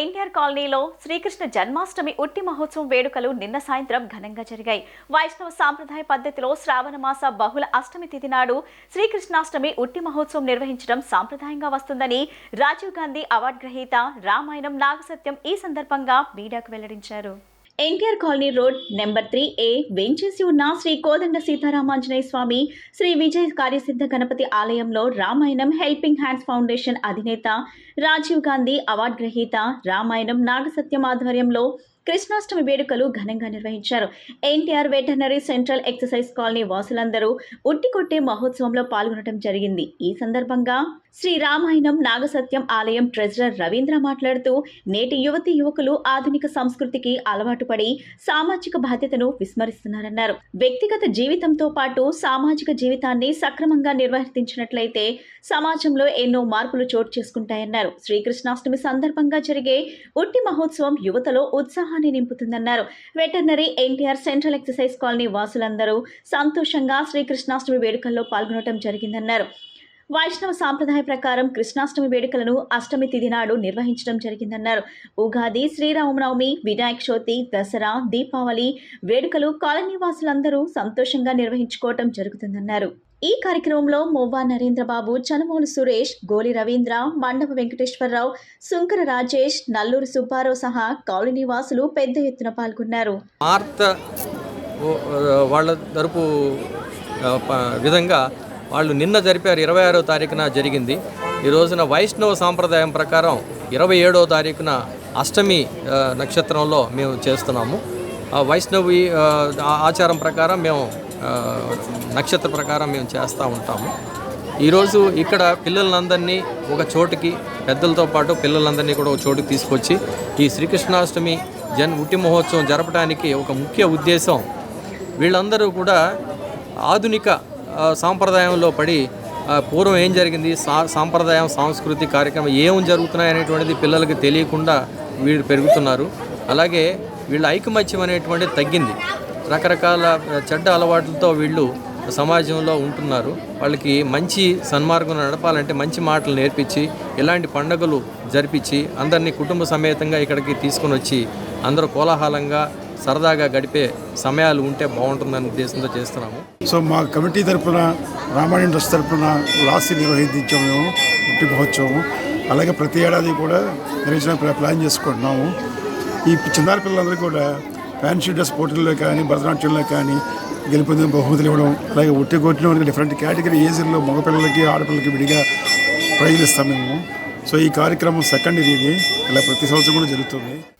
ఎన్టీఆర్ కాలనీలో శ్రీకృష్ణ జన్మాష్టమి ఉట్టి మహోత్సవం వేడుకలు నిన్న సాయంత్రం ఘనంగా జరిగాయి. వైష్ణవ సాంప్రదాయ పద్ధతిలో శ్రావణ మాస బహుళ అష్టమి తిథి నాడు శ్రీకృష్ణాష్టమి ఉట్టి మహోత్సవం నిర్వహించడం సాంప్రదాయంగా వస్తుందని రాజీవ్ గాంధీ అవార్డు గ్రహీత రామాయణం నాగసత్యం ఈ సందర్భంగా మీడియాకు వెల్లడించారు. NTR colony road number three A వేంచేసి ఉన్న శ్రీ కోదండ సీతారామాంజనేయ స్వామి శ్రీ విజయ కార్యసిద్ధ గణపతి ఆలయంలో రామాయణం హెల్పింగ్ హ్యాండ్స్ ఫౌండేషన్ అధినేత రాజీవ్ గాంధీ అవార్డు గ్రహీత రామాయణం నాగసత్యం ఆధ్వర్యంలో కృష్ణాష్టమి వేడుకలు ఘనంగా నిర్వహించారు. NTR veterinary central exercise colony వాసులందరూ ఉట్టి కొట్టే మహోత్సవంలో పాల్గొనడం జరిగింది. ఈ సందర్భంగా శ్రీ రామాయణం నాగసత్యం ఆలయం ట్రెజరర్ రవీంద్ర మాట్లాడుతూ నేటి యువతి యువకులు ఆధునిక సంస్కృతికి అలవాటు పడి సామాజిక బాధ్యతను విస్మరిస్తున్నారన్నారు. వ్యక్తిగత జీవితంతో పాటు సామాజిక జీవితాన్ని సక్రమంగా నిర్వర్తించినట్లయితే సమాజంలో ఎన్నో మార్పులు చోటు చేసుకుంటాయన్నారు. శ్రీకృష్ణాష్టమి సందర్భంగా జరిగే ఉట్టి మహోత్సవం యువతలో ఉత్సాహాన్ని నింపుతుందన్నారు. Veterinary NTR central exercise colony వాసులందరూ సంతోషంగా శ్రీకృష్ణాష్టమి వేడుకల్లో పాల్గొనడం జరిగిందన్నారు. వైష్ణవ సాంప్రదాయ ప్రకారం కృష్ణాష్టమి వేడుకలను అష్టమి తిథి నాడు నిర్వహించడం జరిగిందన్నారు. ఉగాది శ్రీరామనవమి వినాయక చవితి దసరా దీపావళి వేడుకలు కాలనీ వాసులందరూ సంతోషంగా నిర్వహించుకోవటం జరుగుతుందన్నారు. ఈ కార్యక్రమంలో మొవ్వా నరేంద్రబాబు చనమోలు సురేష్ గోలి రవీంద్ర మండప వెంకటేశ్వరరావు శుంకర రాజేష్ నల్లూరు సుబ్బారావు సహా కాలనీ వాసులు పెద్ద ఎత్తున పాల్గొన్నారు. మార్త వాళ్ళ తరపు విధంగా వాళ్ళు నిన్న జరిపారు. ఇరవై ఆరో తారీఖున జరిగింది. ఈ రోజున వైష్ణవ సాంప్రదాయం ప్రకారం ఇరవై ఏడో తారీఖున అష్టమి నక్షత్రంలో మేము చేస్తున్నాము. ఆ వైష్ణవి ఆచారం ప్రకారం మేము నక్షత్ర ప్రకారం మేము చేస్తూ ఉంటాము. ఈరోజు ఇక్కడ పిల్లలందరినీ ఒక చోటుకి పెద్దలతో పాటు పిల్లలందరినీ కూడా ఒక చోటుకి తీసుకొచ్చి ఈ శ్రీకృష్ణాష్టమి జన్ ఉట్టి మహోత్సవం జరపడానికి ఒక ముఖ్య ఉద్దేశం. వీళ్ళందరూ కూడా ఆధునిక సాంప్రదాయంలో పడి పూర్వం ఏం జరిగింది సా సాంప్రదాయం సాంస్కృతిక కార్యక్రమం ఏం జరుగుతున్నాయి అనేటువంటిది పిల్లలకి తెలియకుండా వీళ్ళు పెరుగుతున్నారు. అలాగే వీళ్ళ ఐకమత్యం అనేటువంటిది తగ్గింది. రకరకాల చెడ్డ అలవాట్లతో వీళ్ళు సమాజంలో ఉంటున్నారు. వాళ్ళకి మంచి సన్మార్గం నడపాలంటే మంచి మాటలు నేర్పించి ఇలాంటి పండుగలు జరిపించి అందరినీ కుటుంబ సమేతంగా ఇక్కడికి తీసుకొని వచ్చి అందరూ కోలాహలంగా సరదాగా గడిపే సమయాలు ఉంటే బాగుంటుందనే ఉద్దేశంతో చేస్తున్నాము. సో మా కమిటీ తరఫున రామాయణ ట్రస్ట్ తరఫున లాస్ట్ నిర్వహించాము మేము పుట్టి మహోత్సవం అలాగే ప్రతి ఏడాది కూడా నిర్వహించడానికి ప్లాన్ చేసుకుంటున్నాము. ఈ చిన్నారి పిల్లలందరూ కూడా ఫ్యాన్సీ డ్రెస్ పోటీల్లో కానీ భరతనాట్యంలో కానీ గెలుపొందిన బహుమతులు ఇవ్వడం అలాగే ఒట్టి కొట్టిన వారికి డిఫరెంట్ కేటగిరీ ఏజ్లో మగపిల్లలకి ఆడపిల్లలకి విడిగా ప్రైజులు ఇస్తాం మేము. సో ఈ కార్యక్రమం సెకండ్ ఇది. ఇలా ప్రతి సంవత్సరం కూడా జరుగుతుంది.